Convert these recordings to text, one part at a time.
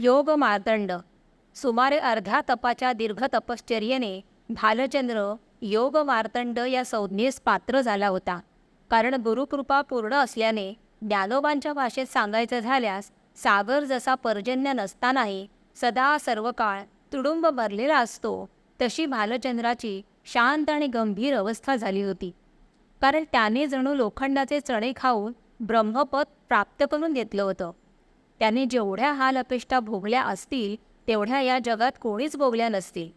योग मार्तंड सुमारे अर्ध्या तपाच्या दीर्घ तपश्चर्येने भालचंद्र योग मार्तंड या संज्ञेस पात्र झाला होता. कारण गुरुकृपा पूर्ण असल्याने ज्ञानोबांच्या भाषेत सांगायचं झाल्यास सागर जसा पर्जन्य नसतानाही सदा सर्व काळ तुडुंब भरलेला असतो तशी भालचंद्राची शांत आणि गंभीर अवस्था झाली होती. कारण त्याने जणू लोखंडाचे चणे खाऊन ब्रह्मपद प्राप्त करून घेतलं होतं. त्याने जेवढ्या हाल अपेष्टा भोगल्या असतील तेवढ्या या जगात कोणीच भोगल्या नसतील.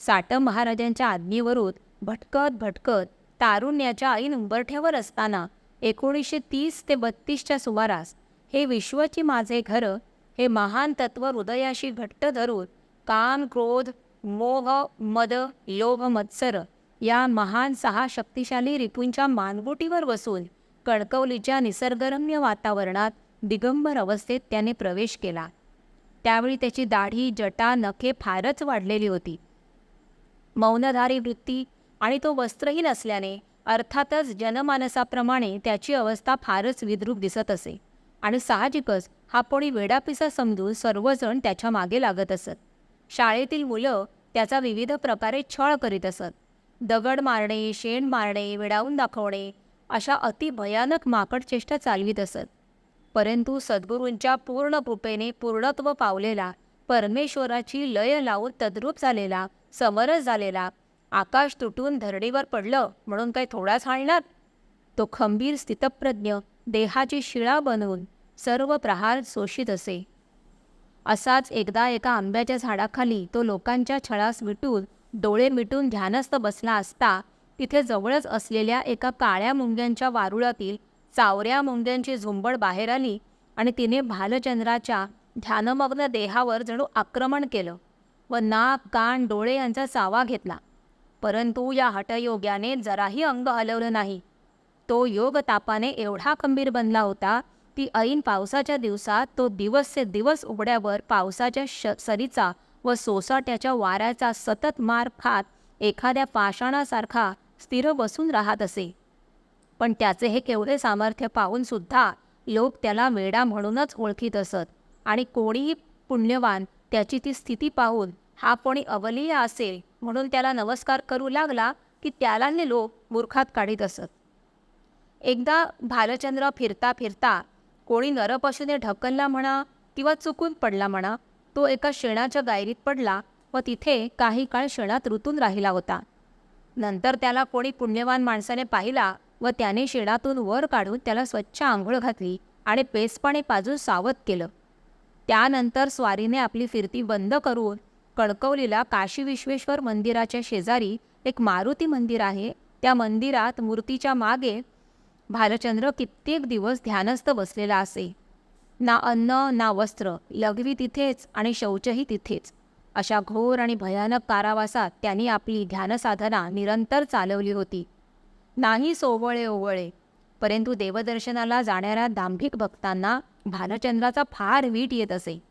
साटम महाराजांच्या आज्ञेवरून भटकत भटकत तारुण्याच्या ऐन उंबरठ्यावर असताना एकोणीसशे तीस ते बत्तीसच्या सुमारास हे विश्वची माझे घर हे महान तत्व हृदयाशी घट्ट धरून काम क्रोध मोह मद लोभ मत्सर या महान सहा शक्तिशाली रिपूंच्या मानगुटीवर बसून कणकवलीच्या निसर्गरम्य वातावरणात दिगंबर अवस्थेत त्याने प्रवेश केला. त्यावेळी त्याची दाढी जटा नखे फारच वाढलेली होती. मौनधारी वृत्ती आणि तो वस्त्रहीन असल्याने अर्थातच जनमानसाप्रमाणे त्याची अवस्था फारच विद्रूप दिसत असे आणि साहजिकच हा कोणी वेडापिसा समजून सर्वजण त्याच्यामागे लागत असत. शाळेतील मुलं त्याचा विविध प्रकारे छळ करीत असत. दगड मारणे शेण मारणे विडावून दाखवणे अशा अति भयानक माकड चेष्टा चालवीत असत. परंतु सद्गुरूंच्या पूर्ण कृपेने पूर्णत्व पावलेला परमेश्वराची लय लावून तद्रूप झालेला समरस झालेला आकाश तुटून धरणीवर पडलं म्हणून काही थोडाच हाणणार तो खंबीर स्थितप्रज्ञ देहाची शिळा बनवून सर्व प्रहार शोषित असे. असाच एकदा एका आंब्याच्या झाडाखाली तो लोकांच्या छळास मिटून डोळे मिटून ध्यानस्थ बसला असता तिथे जवळच असलेल्या एका काळ्या मुंग्यांच्या वारुळातील चावऱ्या मुंग्यांची झुंबड बाहेर आली आणि तिने भालचंद्राच्या ध्यानमग्न देहावर जणू आक्रमण केलं व नाक कान डोळे यांचा सावा घेतला. परंतु या हटयोग्याने जराही अंग हलवलं नाही. तो योग तापाने एवढा खंबीर बनला होता की ऐन पावसाच्या दिवसात तो दिवसचे दिवस उघड्यावर पावसाच्या श सरीचा व सोसाट्याच्या वाऱ्याचा सतत मार खात एखाद्या पाषाणासारखा स्थिर बसून राहत असे. पण त्याचे हे केवढे सामर्थ्य पाहून सुद्धा लोक त्याला वेडा म्हणूनच ओळखीत असत. आणि कोणीही पुण्यवान त्याची ती स्थिती पाहून हा कोणी अवलीय असेल म्हणून त्याला नमस्कार करू लागला की त्याला लोक मूर्खात काढीत असत. एकदा भालचंद्र फिरता फिरता कोणी नरपशूने ढकलला म्हणा किंवा चुकून पडला म्हणा तो एका शेणाच्या गायरीत पडला व तिथे काही काळ शेणात रुतून राहिला होता. नंतर त्याला कोणी पुण्यवान माणसाने पाहिला व त्याने शेणातून वर काढून त्याला स्वच्छ आंघोळ घातली आणि पेसपणे पाजून सावध केलं. त्यानंतर स्वारीने आपली फिरती बंद करून कणकवलीला काशी विश्वेश्वर मंदिराच्या शेजारी एक मारुती मंदिर आहे. त्या मंदिरात मूर्तीच्या मागे भालचंद्र कित्येक दिवस ध्यानस्थ बसलेला असे. ना अन्न ना वस्त्र लघवी तिथेच आणि शौचही तिथेच. अशा घोर आणि भयानक कारावासात त्यांनी आपली ध्यानसाधना निरंतर चालवली होती. नाही सोवळे ओवळे. परंतु देवदर्शनाला जाणाऱ्या दांभिक भक्तांना भालचंद्राचा फार वीट येत असे.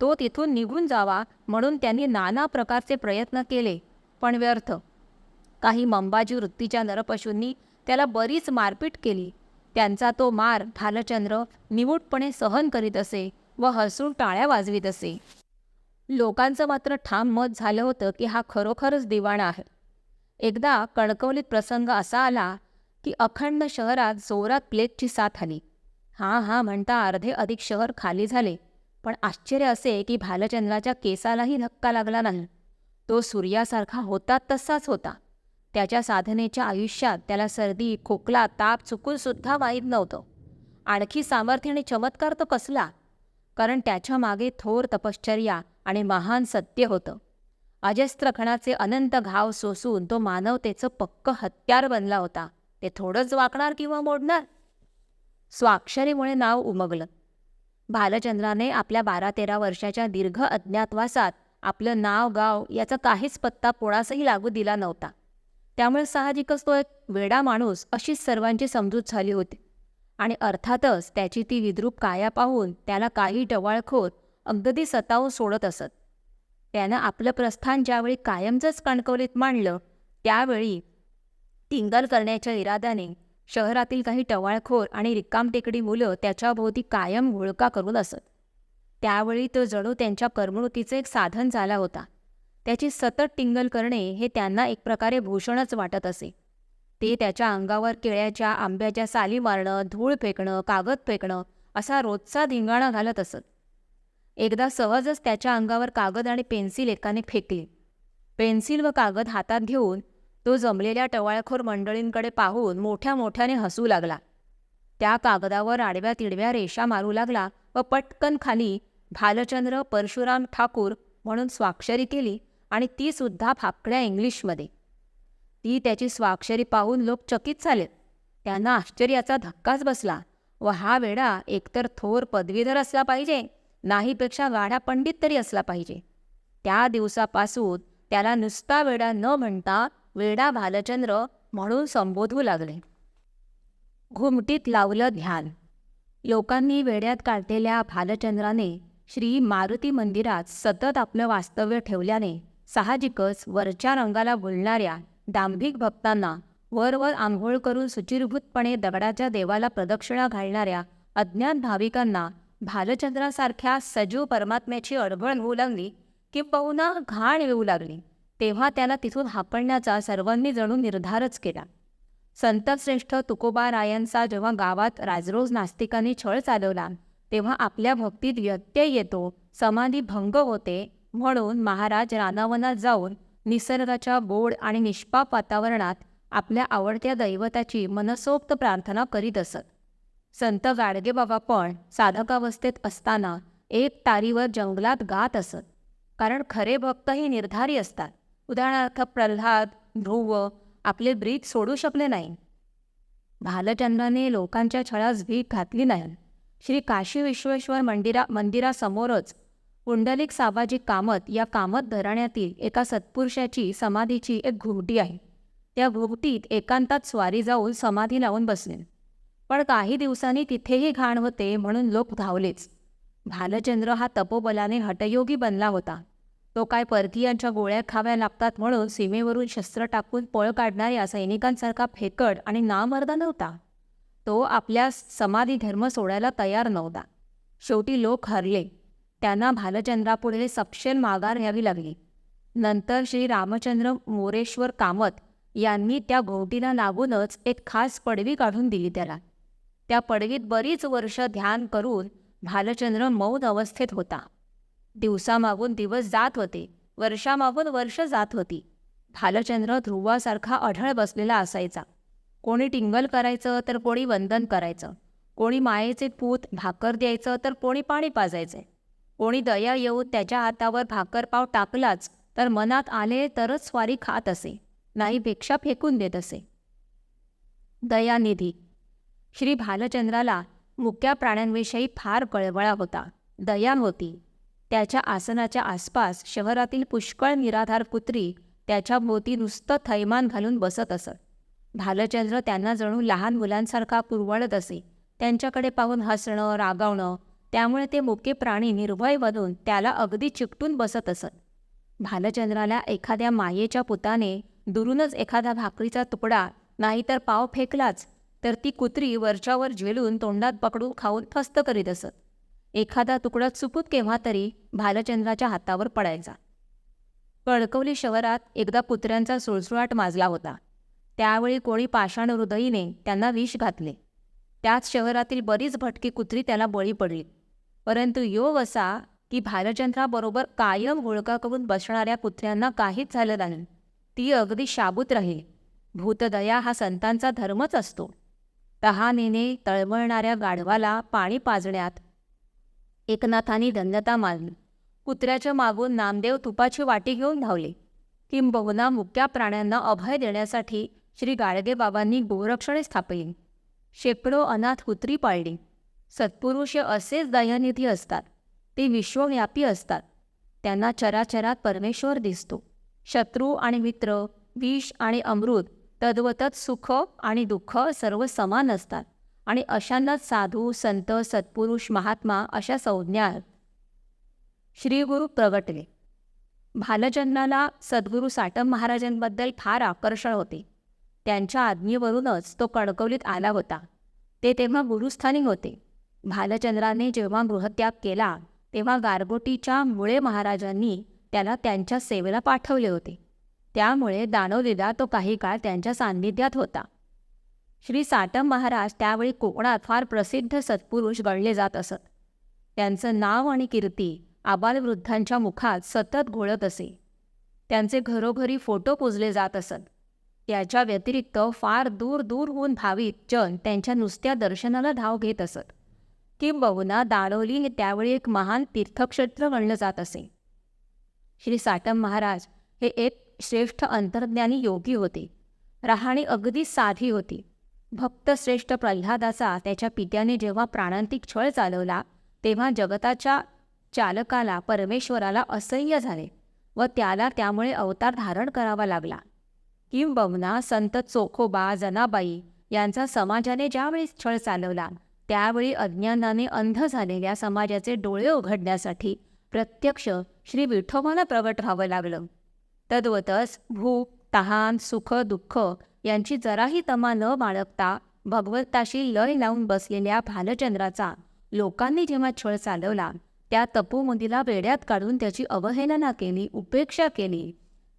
तो तिथून निघून जावा म्हणून त्यांनी नाना प्रकारचे प्रयत्न केले पण व्यर्थ. काही मंबाजी वृत्तीच्या नरपशूंनी त्याला बरीच मारपीट केली. त्यांचा तो मार भालचंद्र निवूटपणे सहन करीत असे व हसून टाळ्या वाजवीत असे. लोकांचं मात्र ठाम मत झालं होतं की हा खरोखरच दिवाणा आहे. एकदा कणकवलीत प्रसंग असा आला की अखंड शहरात जोरात प्लेगची साथ आली. हां हां म्हणता अर्धे अधिक शहर खाली झाले. पण आश्चर्य असे की भालचंद्राच्या केसालाही धक्का लागला नाही. तो सूर्यासारखा होता तसाच होता. त्याच्या साधनेच्या आयुष्यात त्याला सर्दी खोकला ताप चुकूनसुद्धा माहीत नव्हतं. आणखी सामर्थ्य आणि चमत्कार तो कसला? कारण त्याच्यामागे थोर तपश्चर्या आणि महान सत्य होतं. अजस्त्र खणाचे अनंत घाव सोसून तो मानवतेचं पक्क हत्यार बनला होता. ते थोडंच वाकणार किंवा मोडणार? स्वाक्षरीमुळे नाव उमगलं. भालचंद्राने आपल्या बारा तेरा वर्षाच्या दीर्घ अज्ञातवासात आपलं नाव गाव याचा काहीच पत्ता कोणासही लागू दिला नव्हता. त्यामुळे साहजिकच तो एक वेडा माणूस अशीच सर्वांची समजूत झाली होती. आणि अर्थातच त्याची ती विद्रूप काया पाहून त्याला काही टवाळखोर अगदी सतावून सोडत असत. त्यानं आपलं प्रस्थान ज्यावेळी कायमचंच कणकवलीत मांडलं त्यावेळी टिंगल करण्याच्या इराद्याने शहरातील काही टवाळखोर आणि रिकामटेकडी मुलं त्याच्याभोवती कायम घोळका करून असत. त्यावेळी तो जणू त्यांच्या करमणुकीचं एक साधन झाला होता. त्याची सतत टिंगल करणे हे त्यांना एक प्रकारे भूषणच वाटत असे. ते त्याच्या अंगावर केळ्याच्या आंब्याच्या साली मारणं धूळ फेकणं कागद फेकणं असा रोजचा धिंगाणा घालत असत. एकदा सहजच त्याच्या अंगावर कागद आणि पेन्सिल एकाने फेकली. पेन्सिल व कागद हातात घेऊन तो जमलेल्या टवाळखोर मंडळींकडे पाहून मोठ्या मोठ्याने हसू लागला. त्या कागदावर आडव्या तिडव्या रेषा मारू लागला व पटकन खाली भालचंद्र परशुराम ठाकूर म्हणून स्वाक्षरी केली आणि ती सुद्धा फाकड्या इंग्लिशमध्ये. ती त्याची स्वाक्षरी पाहून लोक चकित झाले. त्यांना आश्चर्याचा धक्काच बसला व हा वेडा एकतर थोर पदवीधर असला पाहिजे नाहीपेक्षा गाढा पंडित तरी असला पाहिजे. त्या दिवसापासून त्याला नुसता वेडा न म्हणता वेडा भालचंद्र म्हणून संबोधू लागले. घुमटीत लावलं ध्यान. लोकांनी वेड्यात काढलेल्या भालचंद्राने श्री मारुती मंदिरात सतत आपलं वास्तव्य ठेवल्याने साहजिकच वरच्या रंगाला बोलणाऱ्या दांभिक भक्तांना वरवर आंघोळ करून सुचिरभूतपणे दगडाच्या देवाला प्रदक्षिणा घालणाऱ्या अज्ञात भाविकांना भालचंद्रासारख्या सजीव परमात्म्याची अडगळ होऊ लागली किंबहुना घाण येऊ लागली. तेव्हा त्याला तिथून हापडण्याचा सर्वांनी जणू निर्धारच केला. संतश्रेष्ठ तुकोबा रायांचा जेव्हा गावात राजरोज नास्तिकांनी छळ चालवला तेव्हा आपल्या भक्तीत व्यत्यय येतो समाधी भंग होते म्हणून महाराज रानावनात जाऊन निसर्गाच्या बोड आणि निष्पाप वातावरणात आपल्या आवडत्या दैवताची मनसोक्त प्रार्थना करीत असत. संत गाडगेबाबा पण साधकावस्थेत असताना एक तारीवर जंगलात गात असत. कारण खरे भक्तही निर्धारी असतात. उदाहरणार्थ प्रल्हाद ध्रुव आपले ब्रीद सोडू शकले नाही. भालचंद्राने लोकांच्या छळास भीक घातली नाही. श्री काशी विश्वेश्वर मंदिरा मंदिरासमोरच पुंडलिक साबाजी कामत या कामत घराण्यातील एका सत्पुरुषाची समाधीची एक घुमटी आहे. त्या घुमटीत एकांतात स्वारी जाऊन समाधी लावून बसले. पण काही दिवसांनी तिथेही घाण होते म्हणून लोक धावलेच. भालचंद्र हा तपोबलाने हटयोगी बनला होता. तो काय परकीयांच्या गोळ्या खाव्या लागतात म्हणून सीमेवरून शस्त्र टाकून पळ काढणाऱ्या सैनिकांसारखा फेकड आणि नामर्दा नव्हता. तो आपल्या समाधी धर्म सोडायला तयार नव्हता. शेवटी लोक हरले. त्यांना भालचंद्रापुढे सपशेल माघार घ्यावी लागली. नंतर श्री रामचंद्र मोरेश्वर कामत यांनी त्या घोटीला लागूनच एक खास पडवी काढून दिली त्याला. त्या पडवीत बरीच वर्ष ध्यान करून भालचंद्र मौन अवस्थेत होता. दिवसामागून दिवस जात होते वर्षामागून वर्ष जात होती. भालचंद्र ध्रुवासारखा अढळ बसलेला असायचा. कोणी टिंगल करायचं तर कोणी वंदन करायचं. कोणी मायेचे पूत भाकर द्यायचं तर कोणी पाणी पाजायचे. कोणी दया येऊन त्याच्या हातावर भाकरपाव टाकलाच तर मनात आले तरच स्वारी खात असे. नाही भिक्षा फेकून देत असे. दयानिधी श्री भालचंद्राला मुक्या प्राण्यांविषयी फार कळवळा होता. दया होती. त्याच्या आसनाच्या आसपास शहरातील पुष्कळ निराधार कुत्री त्याच्या भोवती नुसतं थैमान घालून बसत असत. भालचंद्र त्यांना जणू लहान मुलांसारखा पुरवळत असे. त्यांच्याकडे पाहून हसणं रागावणं त्यामुळे ते मुके प्राणी निर्भय बनून त्याला अगदी चिकटून बसत असत. भालचंद्राला एखाद्या मायेच्या पुताने दुरूनच एखादा भाकरीचा तुकडा नाहीतर पाव फेकलाच तर ती कुत्री वरच्यावर झेलून तोंडात पकडून खाऊन फस्त करीत असत. एखादा तुकडा चुकून केव्हा तरी भालचंद्राच्या हातावर पडायचा. कळकवली शहरात एकदा कुत्र्यांचा सुळसुळाट माजला होता. त्यावेळी कोणी पाषाण हृदयीने त्यांना विष घातले. त्याच शहरातील बरीच भटकी कुत्री त्याला बळी पडली. परंतु योग असा की भालचंद्राबरोबर कायम होळका करून बसणाऱ्या कुत्र्यांना काहीच झालं नाही. ती अगदी शाबूत राहील. भूतदया हा संतांचा धर्मच असतो. तहानेने तळमळणाऱ्या गाढवाला पाणी पाजण्यात. एकनाथांनी धन्यता मानली. कुत्र्याच्या मागून नामदेव तुपाची वाटी घेऊन धावले. किंबहुना मुक्या प्राण्यांना अभय देण्यासाठी श्री गाडगेबाबांनी गोरक्षणे स्थापली. शेकडो अनाथ कुत्री पाळली. सत्पुरुष असेच दयानिधी असतात. ते विश्वव्यापी असतात. त्यांना चराचरात परमेश्वर दिसतो. शत्रू आणि मित्र विष आणि अमृत तद्वतच सुख आणि दुःख सर्व समान असतात. आणि अशांनाच साधू संत सत्पुरुष महात्मा अशा संज्ञा आहेत. श्रीगुरु प्रगटले भालचंद्राला सद्गुरू साटम महाराजांबद्दल फार आकर्षण होते. त्यांच्या आज्ञेवरूनच तो कणकवलीत आला होता. ते तेव्हा गुरुस्थानी होते. भालचंद्राने जेव्हा गृहत्याग केला तेव्हा गारगोटीच्या मुळे महाराजांनी त्याला त्यांच्या सेवेला पाठवले होते. त्यामुळे दानवलीला तो काही काळ त्यांच्या सान्निध्यात होता. श्री साटम महाराज त्यावेळी कोकणात फार प्रसिद्ध सत्पुरुष गणले जात असत. त्यांचं नाव आणि कीर्ती आबालवृद्धांच्या मुखात सतत घोळत असे. त्यांचे घरोघरी फोटो पुजले जात असत. त्याच्या व्यतिरिक्त फार दूर दूरहून भाविक जन त्यांच्या नुसत्या दर्शनाला धाव घेत असत. किंबहुना दानोली हे त्यावेळी एक महान तीर्थक्षेत्र गणलं जात असे. श्री साटम महाराज हे एक श्रेष्ठ अंतर्ज्ञानी योगी होते. राहाणी अगदी साधी होती. भक्तश्रेष्ठ प्रल्हादाचा त्याच्या पित्याने जेव्हा प्राणांतिक छळ चालवला तेव्हा जगताच्या चालकाला परमेश्वराला असह्य झाले व त्याला त्यामुळे अवतार धारण करावा लागला. किंबहुना संत चोखोबा जनाबाई यांचा समाजाने ज्यावेळी छळ चालवला त्यावेळी अज्ञानाने अंध झालेल्या समाजाचे डोळे उघडण्यासाठी प्रत्यक्ष श्री विठोबाला प्रगट व्हावं लागलं. तद्वतच भूक तहान सुख दुःख यांची जराही तमा न बाळगता भगवंताशी लय लावून बसलेल्या भालचंद्राचा लोकांनी जेव्हा छळ चालवला त्या तपोमुदीला वेड्यात काढून त्याची अवहेलना केली उपेक्षा केली.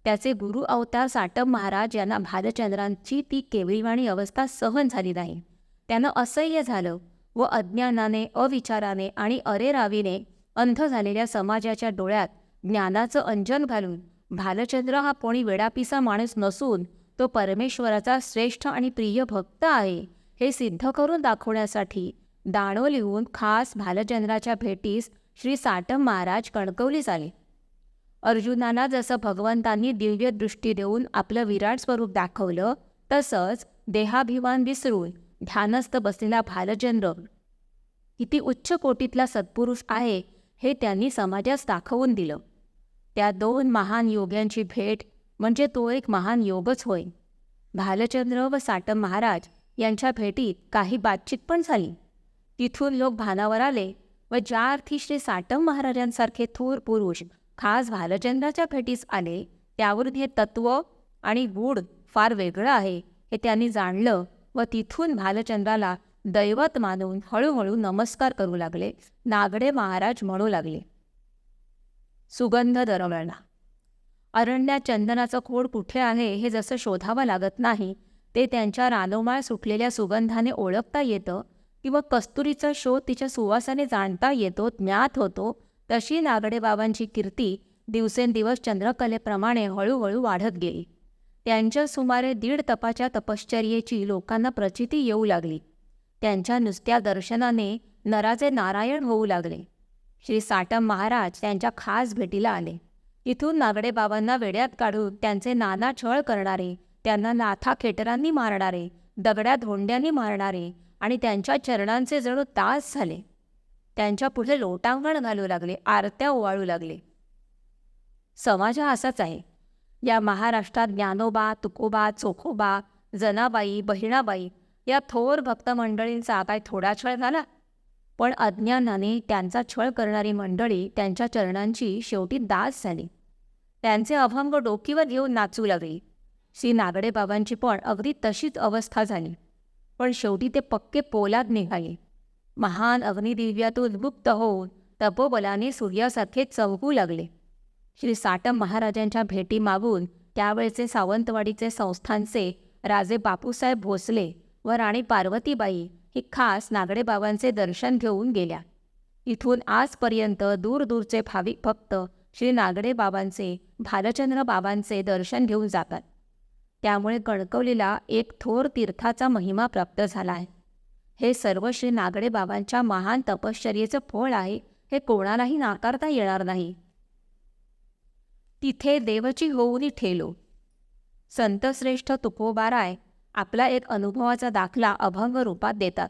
त्याचे गुरु अवतार साटम महाराज यांना भालचंद्रांची ती केविळवाणी अवस्था सहन झाली नाही. त्यानं असह्य झालं व अज्ञानाने अविचाराने आणि अरेरावीने अंध झालेल्या समाजाच्या डोळ्यात ज्ञानाचं अंजन घालून भालचंद्र हा कोणी वेडापिसा माणूस नसून तो परमेश्वराचा श्रेष्ठ आणि प्रिय भक्त आहे. हे सिद्ध करून दाखवण्यासाठी दाणो लिहून खास भालचंद्राच्या भेटीस श्री साटम महाराज कणकवलीस आले अर्जुनाला जसं भगवंतांनी दिव्य दृष्टी देऊन आपलं विराट स्वरूप दाखवलं तसंच देहाभिमान विसरून ध्यानस्थ बसलेला भालचंद्र किती उच्च कोटीतला सत्पुरुष आहे हे त्यांनी समाजास दाखवून दिलं. त्या दोन महान योग्यांची भेट म्हणजे तो एक महान योगच होय. भालचंद्र व साटम महाराज यांच्या भेटीत काही बातचीत पण झाली. तिथून लोक भानावर आले व ज्या अर्थी श्री साटम महाराजांसारखे थोर पुरुष खास भालचंद्राच्या भेटीस आले त्यावरून हे तत्व आणि गूढ फार वेगळं आहे हे त्यांनी जाणलं व तिथून भालचंद्राला दैवत मानून हळूहळू नमस्कार करू लागले नागडे महाराज म्हणू लागले. सुगंध दरवळला. अरण्यात चंदनाचं खोड कुठे आहे हे जसं शोधावं लागत नाही ते त्यांच्या रानोमाळ सुटलेल्या सुगंधाने ओळखता येतं किंवा कस्तुरीचा शोध तिच्या सुवासाने जाणता येतो ज्ञात होतो तशी नागडेबाबांची कीर्ती दिवसेंदिवस चंद्रकलेप्रमाणे हळूहळू वाढत गेली. त्यांच्या सुमारे दीड तपाच्या तपश्चर्येची लोकांना प्रचिती येऊ लागली. त्यांच्या नुसत्या दर्शनाने नराचे नारायण होऊ लागले. श्री साटम महाराज त्यांच्या खास भेटीला आले. इथून नागडे बाबांना वेड्यात काढून त्यांचे नाना छळ करणारे त्यांना नाथा खेटरांनी मारणारे दगड्या धोंड्यांनी मारणारे आणि त्यांच्या चरणांचे जणू तास झाले. त्यांच्या पुढे लोटांगण घालू लागले आरत्या ओवाळू लागले. समाज हा असाच आहे. या महाराष्ट्रात ज्ञानोबा तुकोबा चोखोबा जनाबाई बहिणाबाई या थोर भक्त मंडळींचा काय थोडा छळ झाला? पण अज्ञानाने त्यांचा छळ करणारी मंडळी त्यांच्या चरणांची शेवटी दास झाली. त्यांचे अभंग डोकीवर घेऊन नाचू लागली. श्री नागडे बाबांची पण अगदी तशीच अवस्था झाली. पण शेवटी ते पक्के पोलाद निघाले. महान अग्निदिव्यातून मुक्त होऊन तपोबलाने सूर्यासारखे चमकू लागले. श्री साटम महाराजांच्या भेटी मागून त्यावेळचे सावंतवाडीचे संस्थानचे राजे बापूसाहेब भोसले व राणी पार्वतीबाई ही खास नागडेबाबांचे दर्शन घेऊन गेल्या. इथून आजपर्यंत दूरदूरचे भाविक भक्त श्री नागडेबाबांचे भालचंद्र बाबांचे दर्शन घेऊन जातात. त्यामुळे कणकवलीला एक थोर तीर्थाचा महिमा प्राप्त झाला आहे. हे सर्व श्री नागडे बाबांच्या महान तपश्चर्येचं फळ आहे हे कोणालाही नाकारता येणार नाही. तिथे देवची होऊनी ठेलो. संतश्रेष्ठ तुकोबाराय आपला एक अनुभवाचा दाखला अभंग रूपात देतात.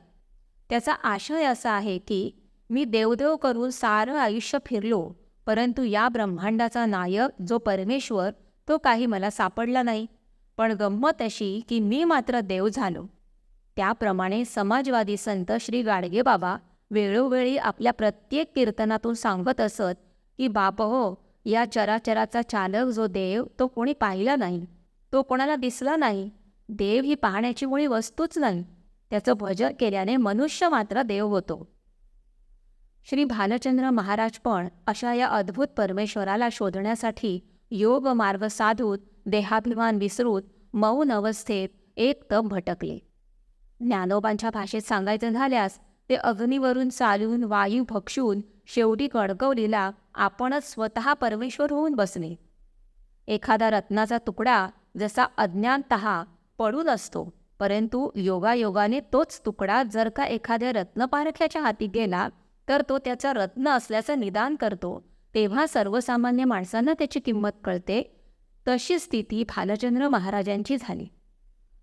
त्याचा आशय असा आहे की मी देवदेव करून सारं आयुष्य फिरलो परंतु या ब्रह्मांडाचा नायक जो परमेश्वर तो काही मला सापडला नाही. पण गंमत अशी की मी मात्र देव झालो. त्याप्रमाणे समाजवादी संत श्री गाडगेबाबा वेळोवेळी आपल्या प्रत्येक कीर्तनातून सांगत असत की बाप हो या चराचराचा चालक जो देव तो कोणी पाहिला नाही. तो कोणाला दिसला नाही. देव ही पाहण्याची मुळी वस्तूच नाही. त्याचं भजन केल्याने मनुष्य मात्र देव होतो. श्री भालचंद्र महाराज पण अशा या अद्भुत परमेश्वराला शोधण्यासाठी योग मार्ग साधूत देहाभिमान विसरूत मौन अवस्थेत एक तप भटकले. ज्ञानोबांच्या भाषेत सांगायचं झाल्यास ते अग्नीवरून चालून वायू भक्षून शेवटी कणकवलीला आपणच स्वतः परमेश्वर होऊन बसले. एखादा रत्नाचा तुकडा जसा अज्ञानतहा पडून असतो. परंतु योगायोगाने तोच तुकडा जर का एखाद्या रत्नपारख्याच्या हाती गेला तर तो त्याचा रत्न असल्याचं निदान करतो. तेव्हा सर्वसामान्य माणसांना त्याची किंमत कळते. तशी स्थिती भालचंद्र महाराजांची झाली.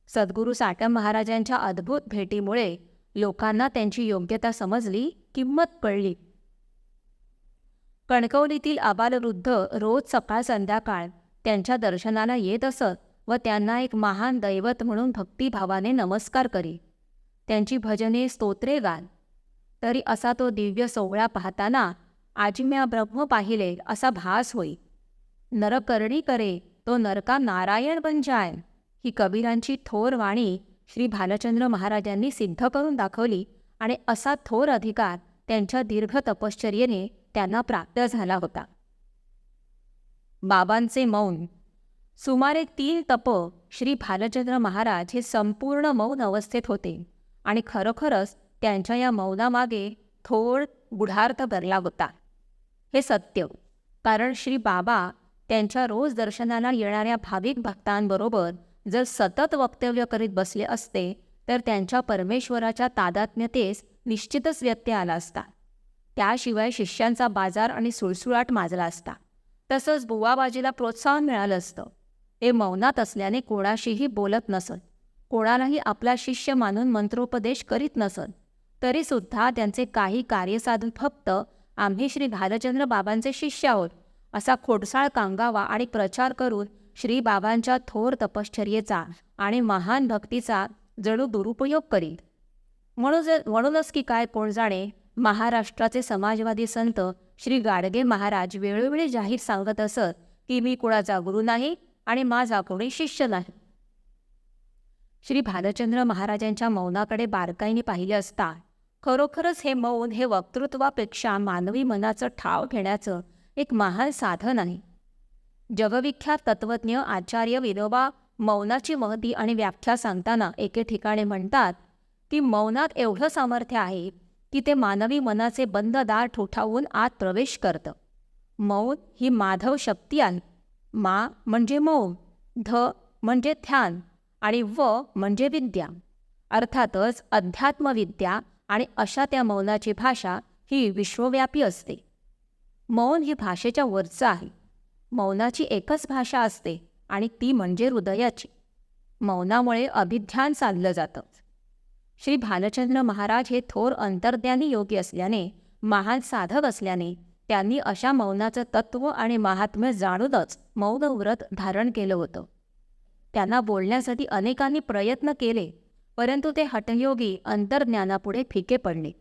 सद्गुरू साटम महाराजांच्या अद्भुत भेटीमुळे लोकांना त्यांची योग्यता समजली किंमत कळली. कणकवलीतील आबालवृद्ध रोज सकाळ संध्याकाळ त्यांच्या दर्शनाला येत असत. व त्यांना एक महान दैवत म्हणून भक्तिभावाने नमस्कार करी. त्यांची भजने स्तोत्रे गान तरी असा तो दिव्य सोहळा पाहताना आजिम्या ब्रह्म पाहिले असा भास होई. नरकर्णी करे तो नरका नारायण बन जाय ही कबीरांची थोर वाणी श्री भालचंद्र महाराजांनी सिद्ध करून दाखवली आणि असा थोर अधिकार त्यांच्या दीर्घ तपश्चर्येने त्यांना प्राप्त झाला होता. बाबांचे मौन सुमारे तीन तप श्री भालचंद्र महाराज हे संपूर्ण मौन अवस्थेत होते आणि खरोखरच त्यांच्या या मौनामागे थोड गुढार्थ भरला होता. हे सत्य कारण श्री बाबा त्यांच्या रोज दर्शनाला येणाऱ्या भाविक भक्तांबरोबर जर सतत वक्तव्य करीत बसले असते तर त्यांच्या परमेश्वराच्या तादात्म्यतेस निश्चितच व्यत्यय आला असता. त्याशिवाय शिष्यांचा बाजार आणि सुळसुळाट माजला असता. तसंच बुवाबाजीला प्रोत्साहन मिळालं असतं. ते मौनात असल्याने कोणाशीही बोलत नसत कोणालाही आपला शिष्य मानून मंत्रोपदेश करीत नसत तरीसुद्धा त्यांचे काही कार्य साधून फक्त आम्ही श्री भालचंद्र बाबांचे शिष्य आहोत असा खोडसाळ कांगावा आणि प्रचार करून श्री बाबांच्या थोर तपश्चर्येचा आणि महान भक्तीचा जणू दुरुपयोग करीत. म्हणून म्हणूनच की काय कोण जाणे महाराष्ट्राचे समाजवादी संत श्री गाडगे महाराज वेळोवेळी जाहीर सांगत असत की मी कुणाचा गुरु नाही आणि माझा कोणी शिष्य नाही. श्री भालचंद्र महाराजांच्या मौनाकडे बारकाईने पाहिले असता खरोखरच हे मौन हे वक्तृत्वापेक्षा मानवी मनाचं ठाव घेण्याचं एक महान साधन आहे. जगविख्यात तत्वज्ञ आचार्य विनोबा मौनाची महती आणि व्याख्या सांगताना एके ठिकाणी म्हणतात की मौनात एवढं सामर्थ्य आहे की ते मानवी मनाचे बंद दार ठोठावून आत प्रवेश करतं. मौन ही माधव शक्ती आहे. मा म्हणजे मौन ध म्हणजे ध्यान आणि व म्हणजे विद्या. अर्थातच अध्यात्मविद्या आणि अशा त्या मौनाची भाषा ही विश्वव्यापी असते. मौन ही भाषेच्या वरचं आहे. मौनाची एकच भाषा असते आणि ती म्हणजे हृदयाची. मौनामुळे अभिध्यान साधलं जातं. श्री भालचंद्र महाराज हे थोर अंतर्ज्ञानी योगी असल्याने महान साधक असल्याने त्यांनी अशा मौनाचं तत्व आणि महात्म्य जाणूनच मौन व्रत धारण केलं होतं. त्यांना बोलण्यासाठी अनेकांनी प्रयत्न केले परंतु ते हठयोगी अंतर्ज्ञानापुढे फिके पडले.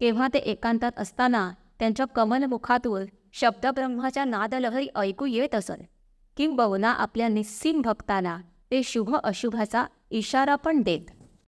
केव्हा ते एकांतात असताना त्यांच्या कमलमुखातून शब्दब्रह्माच्या नादलहरी ऐकू येत असत किंबहुना आपल्या निस्सीम भक्तांना ते शुभ अशुभाचा इशारा पण देत.